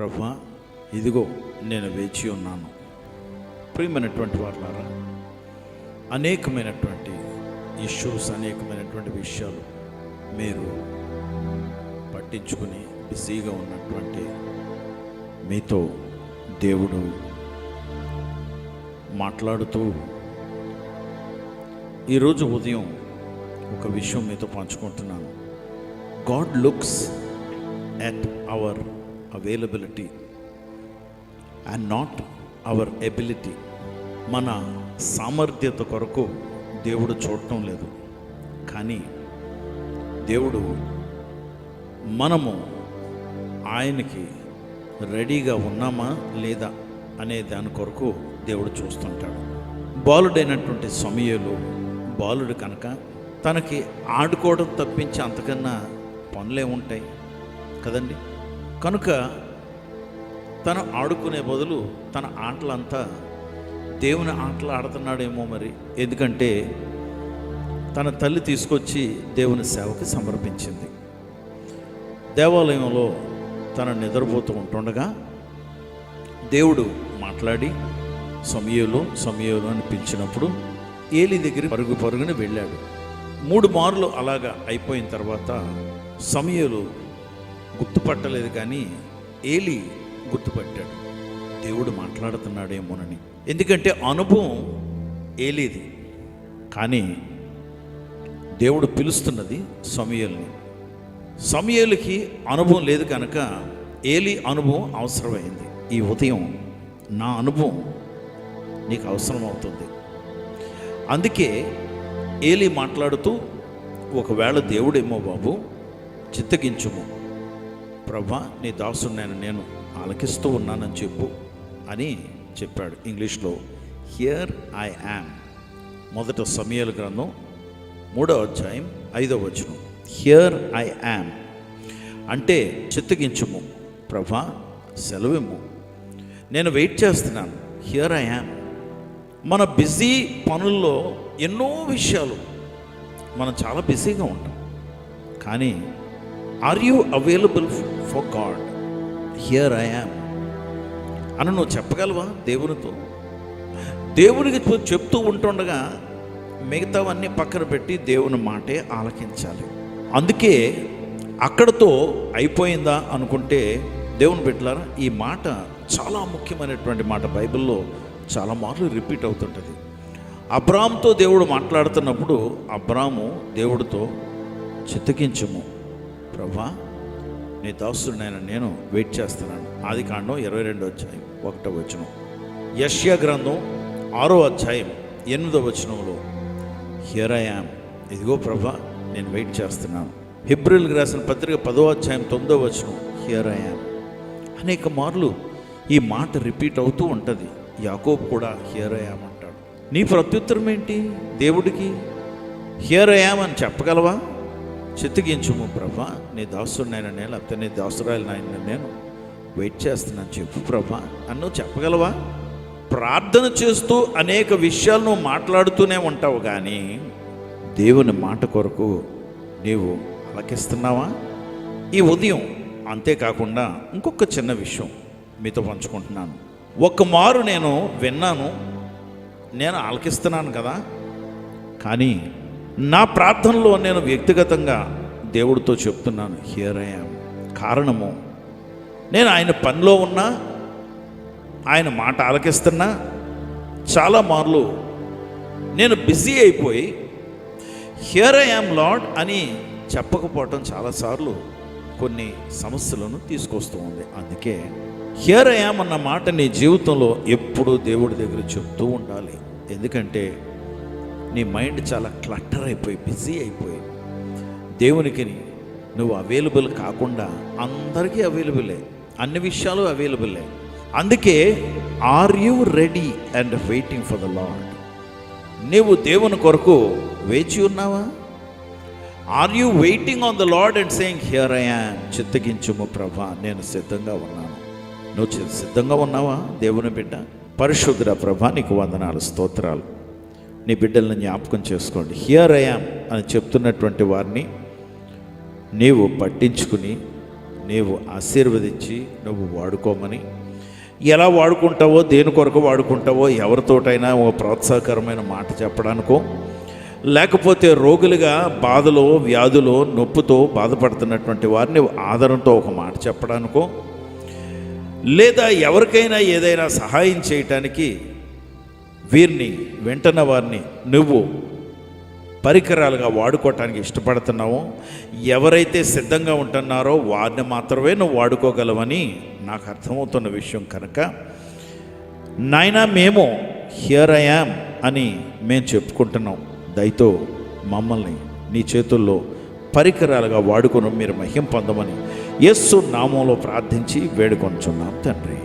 ప్రభా ఇదిగో నేను వేచి ఉన్నాను. ప్రియమైనటువంటి వాళ్ళారా అనేకమైనటువంటి ఇష్యూస్ అనేకమైనటువంటి విషయాలు మీరు పట్టించుకుని బిజీగా ఉన్నటువంటి మీతో దేవుడు మాట్లాడుతూ ఈరోజు ఉదయం ఒక విషయం మీతో పంచుకుంటున్నాను. God looks at our availability and not our ability మన సామర్థ్యత కొరకు దేవుడు చూడటం లేదు. కానీ దేవుడు మనము ఆయనకి రెడీగా ఉన్నామా లేదా అనే దాని కొరకు దేవుడు చూస్తుంటాడు. బాలుడైనటువంటి సమయంలో బాలుడు కనుక తనకి ఆడుకోవడం తప్పించి అంతకన్నా పనులే ఉంటాయి కదండి? కనుక తను ఆడుకునే బదులు తన ఆటలంతా దేవుని ఆటలు ఆడుతున్నాడేమో మరి. ఎందుకంటే తన తల్లి తీసుకొచ్చి దేవుని సేవకి సమర్పించింది. దేవాలయంలో తన నిద్రపోతూ ఉంటుండగా దేవుడు మాట్లాడి సమయంలో సమయంలో అని పిలిచినప్పుడు ఏలి దగ్గర పరుగు పరుగున వెళ్ళాడు. మూడు మార్లు అలాగా అయిపోయిన తర్వాత సమయలు గుర్తుపట్టలేదు కానీ ఏలి గుర్తుపట్టాడు. దేవుడు మాట్లాడుతున్నాడేమోనని. ఎందుకంటే అనుభవం ఏలేది. కానీ దేవుడు పిలుస్తున్నది సమయల్ని. సమయలకి అనుభవం లేదు కనుక ఏలి అనుభవం అవసరమైంది. ఈ ఉదయం నా అనుభవం నీకు అవసరం అవుతుంది అందుకే ఏలి మాట్లాడుతూ ఒకవేళ దేవుడేమో బాబు చిత్తగించుము. ప్రభా నీ దాసున్నాను నేను ఆలకిస్తూ ఉన్నానని చెప్పు అని చెప్పాడు ఇంగ్లీష్లో. హియర్ ఐ యామ్ మొదట సమయాల గ్రంథం మూడవ అధ్యాయం ఐదవ వచనం. హియర్ ఐ యామ్ అంటే చిత్తగించుము ప్రభా సెలవిమ్ము. నేను వెయిట్ చేస్తున్నాను. హియర్ ఐ యామ్ మన బిజీ పనుల్లో ఎన్నో విషయాలు మనం చాలా బిజీగా ఉంటాం. కానీ are you available for God here I am అని నువ్వు చెప్పగలవా దేవునితో? దేవునికి చెప్తూ ఉంటుండగా మిగతావన్నీ పక్కన పెట్టి దేవుని మాటే ఆలకించాలి. అందుకే అక్కడతో అయిపోయిందా అనుకుంటే దేవుని బిడ్డలారా ఈ మాట చాలా ముఖ్యమైనటువంటి మాట బైబిల్లో చాలా మార్లు రిపీట్ అవుతుంటుంది. అబ్రామ్తో దేవుడు మాట్లాడుతున్నప్పుడు అబ్రాము దేవుడితో చిత్తకించము ప్రభా నీ దాసుడినైన నేను వెయిట్ చేస్తున్నాను. ఆది కాండం ఇరవై రెండో అధ్యాయం ఒకటో వచనం. యష్యా గ్రంథం ఆరో అధ్యాయం ఎనిమిదో వచనంలో హియర్ ఐ యామ్ ఇదిగో ప్రభా నేను వెయిట్ చేస్తున్నాను. హిబ్రిల్కి రాసిన పత్రిక పదో అధ్యాయం తొమ్మిదో వచనం హియర్ ఐ యామ్ అనేక మార్లు ఈ మాట రిపీట్ అవుతూ ఉంటుంది. యాకోబ్ కూడా హియర్ ఐ యామ్ అంటాడు. నీ ప్రత్యుత్తరం ఏంటి? దేవుడికి హియర్ ఐ యామ్ అని చెప్పగలవా? చిత్తగించుము ప్రభా. నీ దాసుడినైనా నేను లేకపోతే నీ నాయన నేను వెయిట్ చేస్తున్నాను చెప్పు ప్రభా. అన్ను చెప్పగలవా? ప్రార్థన చేస్తూ అనేక విషయాలు నువ్వు మాట్లాడుతూనే ఉంటావు కానీ దేవుని మాట కొరకు నీవు అలకిస్తున్నావా ఈ ఉదయం అంతేకాకుండా ఇంకొక చిన్న విషయం మీతో పంచుకుంటున్నాను. ఒక మారు నేను విన్నాను నేను ఆలకిస్తున్నాను కదా. కానీ నా ప్రార్థనలో నేను వ్యక్తిగతంగా దేవుడితో చెప్తున్నాను హియర్ ఐయామ్ కారణము నేను ఆయన పనిలో ఉన్నా ఆయన మాట ఆలకిస్తున్నా చాలా మార్లు నేను బిజీ అయిపోయి హియర్ ఐ యామ్ లాడ్ అని చెప్పకపోవటం చాలాసార్లు కొన్ని సమస్యలను తీసుకొస్తూ ఉంది. అందుకే హియర్ ఐ అన్న మాట నీ జీవితంలో ఎప్పుడూ దేవుడి దగ్గర చెప్తూ ఉండాలి. ఎందుకంటే నీ మైండ్ చాలా క్లట్టర్ అయిపోయి బిజీ అయిపోయి. దేవునికి నువ్వు అవైలబుల్ కాకుండా అందరికీ అవైలబులే అన్ని విషయాలు అవైలబులే అందుకే are you ready and waiting for the Lord నీవు దేవుని కొరకు వేచి ఉన్నావా? Are you waiting on the Lord and saying here I am చిత్తగించుము ప్రభా నేను సిద్ధంగా ఉన్నాను. నువ్వు సిద్ధంగా ఉన్నావా దేవుని బిడ్డ? పరిశుద్ధ ప్రభా నీకు వందనాలు స్తోత్రాలు. నీ బిడ్డలను జ్ఞాపకం చేసుకోండి. హియర్ ఐయామ్ అని చెప్తున్నటువంటి వారిని నీవు పట్టించుకుని నీవు ఆశీర్వదించి నువ్వు వాడుకోమని. ఎలా వాడుకుంటావో దేని కొరకు వాడుకుంటావో ఎవరితోటైనా ఒక ప్రోత్సాహకరమైన మాట చెప్పడానికో లేకపోతే రోగులుగా బాధలో వ్యాధులో నొప్పుతో బాధపడుతున్నటువంటి వారిని ఆదరంతో ఒక మాట చెప్పడానికో లేదా ఎవరికైనా ఏదైనా సహాయం చేయటానికి వీరిని వెంటనే వారిని నువ్వు పరికరాలుగా వాడుకోవటానికి ఇష్టపడుతున్నావో ఎవరైతే సిద్ధంగా ఉంటున్నారో వారిని మాత్రమే నువ్వు వాడుకోగలవని నాకు అర్థమవుతున్న విషయం కనుక నాయనా మేము హియర్ ఐ యామ్ అని మేము చెప్పుకుంటున్నాం. దయతో మమ్మల్ని నీ చేతుల్లో పరికరాలుగా వాడుకొని మీరు మహిం పొందమని యస్సు నామంలో ప్రార్థించి వేడుకొంచున్నాం తండ్రి.